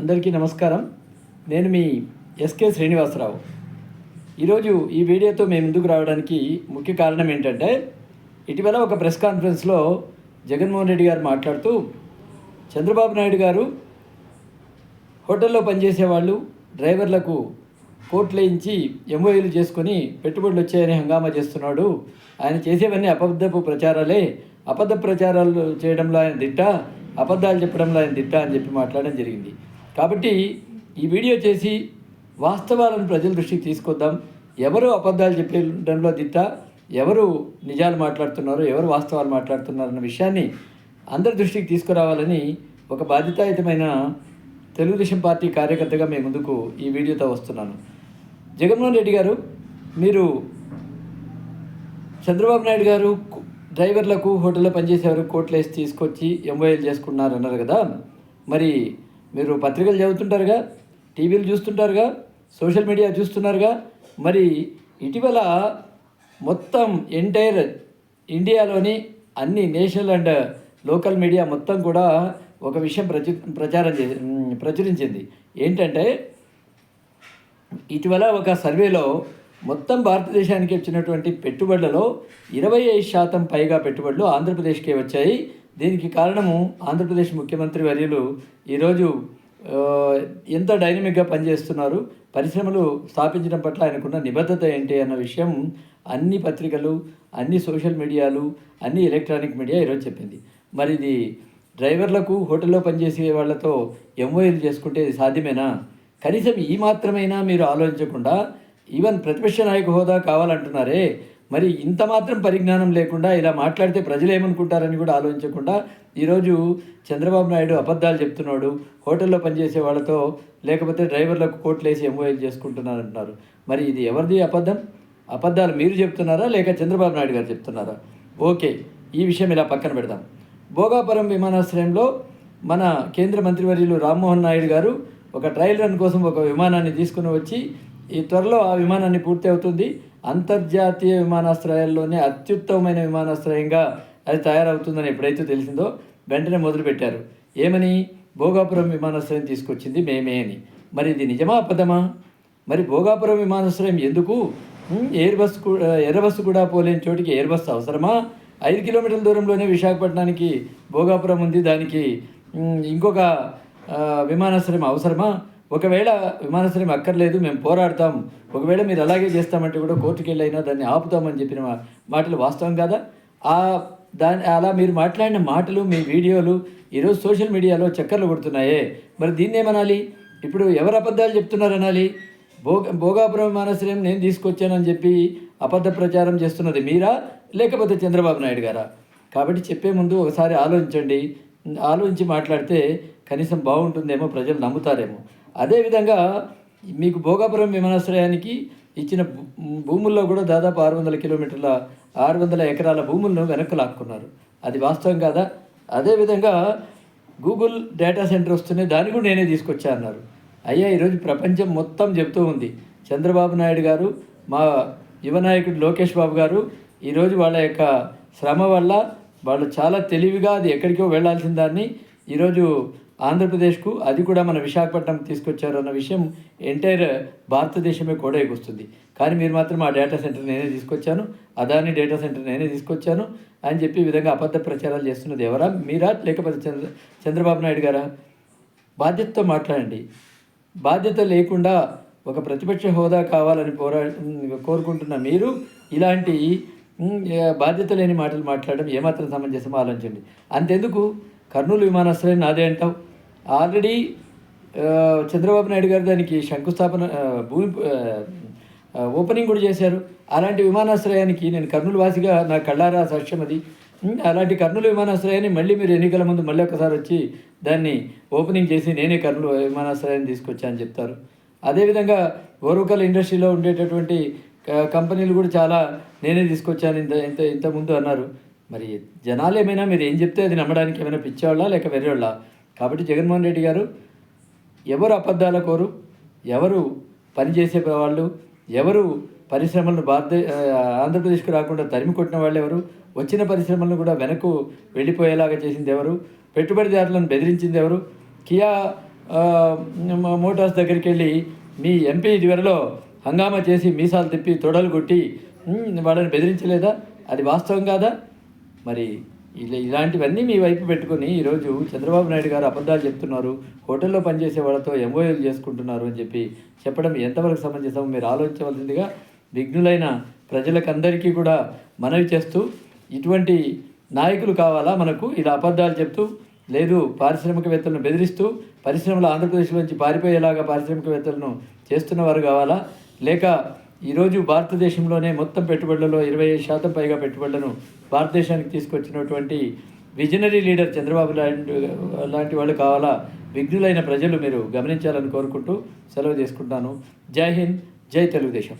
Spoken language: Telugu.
అందరికీ నమస్కారం. నేను మీ ఎస్కే శ్రీనివాసరావు. ఈరోజు ఈ వీడియోతో మేము ముందుకు రావడానికి ముఖ్య కారణం ఏంటంటే ఇటీవల ఒక ప్రెస్ కాన్ఫరెన్స్లో జగన్మోహన్ రెడ్డి గారు మాట్లాడుతూ చంద్రబాబు నాయుడు గారు హోటల్లో పనిచేసే వాళ్ళు డ్రైవర్లకు కోట్లేయించి ఎంఓఏలు చేసుకొని పెట్టుబడులు వచ్చాయని హంగామా చేస్తున్నాడు. ఆయన చేసేవన్నీ అబద్ధపు ప్రచారాలే. అబద్ధ ప్రచారాలు చేయడంలో ఆయన దిట్ట అబద్ధాలు చెప్పడంలో ఆయన దిట్ట అని చెప్పి మాట్లాడడం జరిగింది. కాబట్టి ఈ వీడియో చేసి వాస్తవాలను ప్రజల దృష్టికి తీసుకొద్దాం. ఎవరు అబద్ధాలు చెప్పడంలో దిట్ట ఎవరు నిజాలు మాట్లాడుతున్నారో ఎవరు వాస్తవాలు మాట్లాడుతున్నారు అన్న విషయాన్ని అందరి దృష్టికి తీసుకురావాలని ఒక బాధ్యతాయుతమైన తెలుగుదేశం పార్టీ కార్యకర్తగా మేము ముందుకు ఈ వీడియోతో వస్తున్నాను. జగన్మోహన్ రెడ్డి గారు మీరు చంద్రబాబు నాయుడు గారు డ్రైవర్లకు హోటల్లో పనిచేసేవారు కోట్లు వేసి తీసుకొచ్చి ఎంఓఏలు చేసుకున్నారు అన్నారు కదా. మరి మీరు పత్రికలు చదువుతుంటారుగా టీవీలు చూస్తుంటారుగా సోషల్ మీడియా చూస్తున్నారుగా మరి ఇటీవల మొత్తం ఎంటైర్ ఇండియాలోని అన్ని నేషనల్ అండ్ లోకల్ మీడియా మొత్తం కూడా ఒక విషయం ప్రచు ప్రచారం చే ప్రచురించింది. ఏంటంటే ఇటీవల ఒక సర్వేలో మొత్తం భారతదేశానికి వచ్చినటువంటి పెట్టుబడులలో ఇరవై ఐదు శాతం పైగా పెట్టుబడులు ఆంధ్రప్రదేశ్కే వచ్చాయి. దీనికి కారణము ఆంధ్రప్రదేశ్ ముఖ్యమంత్రి వర్యులు ఈరోజు ఎంత డైనమిక్గా పనిచేస్తున్నారు పరిశ్రమలు స్థాపించడం పట్ల ఆయనకున్న నిబద్ధత ఏంటి అన్న విషయం అన్ని పత్రికలు అన్ని సోషల్ మీడియాలు అన్ని ఎలక్ట్రానిక్ మీడియా ఈరోజు చెప్పింది. మరి ఇది డ్రైవర్లకు హోటల్లో పనిచేసే వాళ్ళతో ఎంఓఎలు చేసుకుంటే ఇది సాధ్యమేనా? కనీసం ఈ మాత్రమైనా మీరు ఆలోచించకుండా ఈవెన్ ప్రతిపక్ష నాయక హోదా కావాలంటున్నారే మరి ఇంత మాత్రం పరిజ్ఞానం లేకుండా ఇలా మాట్లాడితే ప్రజలు ఏమనుకుంటారని కూడా ఆలోచించకుండా ఈరోజు చంద్రబాబు నాయుడు అబద్ధాలు చెప్తున్నాడు హోటల్లో పనిచేసే వాళ్ళతో లేకపోతే డ్రైవర్లకు కోట్లేసి ఎంఓఏలు చేసుకుంటున్నారు అంటున్నారు మరి ఇది ఎవరిది అబద్ధం? అబద్ధాలు మీరు చెప్తున్నారా లేక చంద్రబాబు నాయుడు గారు చెప్తున్నారా? ఓకే ఈ విషయం ఇలా పక్కన పెడదాం. భోగాపురం విమానాశ్రయంలో మన కేంద్ర మంత్రివర్యులు రామ్మోహన్ నాయుడు గారు ఒక ట్రయల్ రన్ కోసం ఒక విమానాన్ని తీసుకుని వచ్చి ఈ త్వరలో ఆ విమానాన్ని పూర్తి అవుతుంది. అంతర్జాతీయ విమానాశ్రయాల్లోనే అత్యుత్తమమైన విమానాశ్రయంగా అది తయారవుతుందని ఎప్పుడైతే తెలిసిందో వెంటనే మొదలుపెట్టారు. ఏమని? భోగాపురం విమానాశ్రయం తీసుకొచ్చింది మేమే అని. మరి ఇది నిజమా అబద్ధమా? మరి భోగాపురం విమానాశ్రయం ఎందుకు? ఎయిర్ బస్ కూడా ఎర్ర బస్సు కూడా పోలేని చోటికి ఎయిర్ బస్ అవసరమా? ఐదు కిలోమీటర్ల దూరంలోనే విశాఖపట్నానికి భోగాపురం ఉంది దానికి ఇంకొక విమానాశ్రయం అవసరమా? ఒకవేళ విమానాశ్రయం అక్కర్లేదు మేము పోరాడతాం. ఒకవేళ మీరు అలాగే చేస్తామంటే కూడా కోర్టుకి వెళ్ళైనా దాన్ని ఆపుతామని చెప్పిన మాటలు వాస్తవం కాదా? ఆ దాని అలా మీరు మాట్లాడిన మాటలు మీ వీడియోలు ఈరోజు సోషల్ మీడియాలో చక్కర్లు కొడుతున్నాయే. మరి దీన్ని ఏమనాలి? ఇప్పుడు ఎవరు అబద్ధాలు చెప్తున్నారు అనాలి? భోగ భోగాపురం విమానాశ్రయం నేను తీసుకొచ్చానని చెప్పి అబద్ధ ప్రచారం చేస్తున్నది మీరా? లేకపోతే చంద్రబాబు నాయుడు గారా? కాబట్టి చెప్పే ముందు ఒకసారి ఆలోచించండి. ఆలోచించి మాట్లాడితే కనీసం బాగుంటుందేమో ప్రజలు నమ్ముతారేమో. అదేవిధంగా మీకు భోగాపురం విమానాశ్రయానికి ఇచ్చిన భూ- భూముల్లో కూడా దాదాపు ఆరు వందల కిలోమీటర్ల ఆరు వందల ఎకరాల భూములను వెనక్కి లాక్కున్నారు. అది వాస్తవం కాదా? అదేవిధంగా గూగుల్ డేటా సెంటర్ వస్తూనే దాన్ని కూడా నేనే తీసుకొచ్చా అన్నారు. అయ్యా ఈరోజు ప్రపంచం మొత్తం చెబుతూ ఉంది. చంద్రబాబు నాయుడు గారు మా యువ నాయకుడు లోకేష్ బాబు గారు ఈరోజు వాళ్ళ యొక్క శ్రమ వల్ల వాళ్ళు చాలా తెలివిగా అది ఎక్కడికో వెళ్ళాల్సిన దాన్ని ఈరోజు ఆంధ్రప్రదేశ్కు అది కూడా మన విశాఖపట్నం తీసుకొచ్చారు అన్న విషయం ఎంటైర్ భారతదేశమే కూడా వస్తుంది కానీ మీరు మాత్రం ఆ డేటా సెంటర్ నేనే తీసుకొచ్చాను. అదాని డేటా సెంటర్ నేనే తీసుకొచ్చాను అని చెప్పి విధంగా అబద్ధ ప్రచారాలు చేస్తున్నది ఎవరా? మీరా? లేకపోతే చంద్ర చంద్రబాబు నాయుడు గారా? బాధ్యతతో మాట్లాడండి. బాధ్యత లేకుండా ఒక ప్రతిపక్ష హోదా కావాలని పోరా కోరుకుంటున్న మీరు ఇలాంటి బాధ్యత లేని మాటలు మాట్లాడడం ఏమాత్రం సమంజసం ఆలోచించండి. అంతెందుకు? కర్నూలు విమానాశ్రయం నాదే అంటావు. ఆల్రెడీ చంద్రబాబు నాయుడు గారు దానికి శంకుస్థాపన భూమి ఓపెనింగ్ కూడా చేశారు. అలాంటి విమానాశ్రయానికి నేను కర్నూలు వాసిగా నా కళ్ళారా సాక్ష్యం అది. అలాంటి కర్నూలు విమానాశ్రయాన్ని మళ్ళీ మీరు ఎన్నికల ముందు మళ్ళీ ఒకసారి వచ్చి దాన్ని ఓపెనింగ్ చేసి నేనే కర్నూలు విమానాశ్రయాన్ని తీసుకొచ్చా అని చెప్తారు. అదేవిధంగా ఓరుకల్ ఇండస్ట్రీలో ఉండేటటువంటి క- కంపెనీలు కూడా చాలా నేనే తీసుకొచ్చాను ఇంత ఇంత ఇంత ముందు అన్నారు. మరి జనాలు ఏమైనా మీరు ఏం చెప్తే అది నమ్మడానికి ఏమైనా పిచ్చేవాళ్ళా లేక వెర్రేవాళ్ళా కాబట్టి జగన్మోహన్ రెడ్డి గారు ఎవరు అబద్ధాల కోరు ఎవరు పనిచేసే వాళ్ళు ఎవరు పరిశ్రమలను భారత ఆంధ్రప్రదేశ్కు రాకుండా తరిమి కొట్టిన వాళ్ళు ఎవరు వచ్చిన పరిశ్రమలను కూడా వెనక్కు వెళ్ళిపోయేలాగా చేసింది ఎవరు పెట్టుబడిదారులను బెదిరించింది ఎవరు కియా మోటార్స్ దగ్గరికి వెళ్ళి మీ ఎంపీ ఇదివరలో హంగామా చేసి మీసాలు తిప్పి తొడలు కొట్టి వాళ్ళని బెదిరించలేదా? అది వాస్తవం కాదా? మరి ఇలా ఇలాంటివన్నీ మీ వైపు పెట్టుకుని ఈరోజు చంద్రబాబు నాయుడు గారు అబద్ధాలు చెప్తున్నారు హోటల్లో పనిచేసే వాళ్ళతో ఎంఓఏలు చేసుకుంటున్నారు అని చెప్పి చెప్పడం ఎంతవరకు సమంజసం? మీరు ఆలోచించవలసిందిగా విఘ్నులైన ప్రజలకందరికీ కూడా మనవి చేస్తూ ఇటువంటి నాయకులు కావాలా మనకు? ఇలా అబద్ధాలు చెప్తూ లేదు పారిశ్రామికవేత్తలను బెదిరిస్తూ పరిశ్రమలు ఆంధ్రప్రదేశ్లోంచి పారిపోయేలాగా పారిశ్రామికవేత్తలను చేస్తున్నవారు కావాలా? లేక ఈరోజు భారతదేశంలోనే మొత్తం పెట్టుబడులలో ఇరవై ఐదు శాతం పైగా పెట్టుబడులను భారతదేశానికి తీసుకొచ్చినటువంటి విజనరీ లీడర్ చంద్రబాబు నాయుడు లాంటి వాళ్ళు కావాలా? విఘ్నులైన ప్రజలు మీరు గమనించాలని కోరుకుంటూ సెలవు తీసుకుంటాను. జై హింద్ జై తెలుగుదేశం.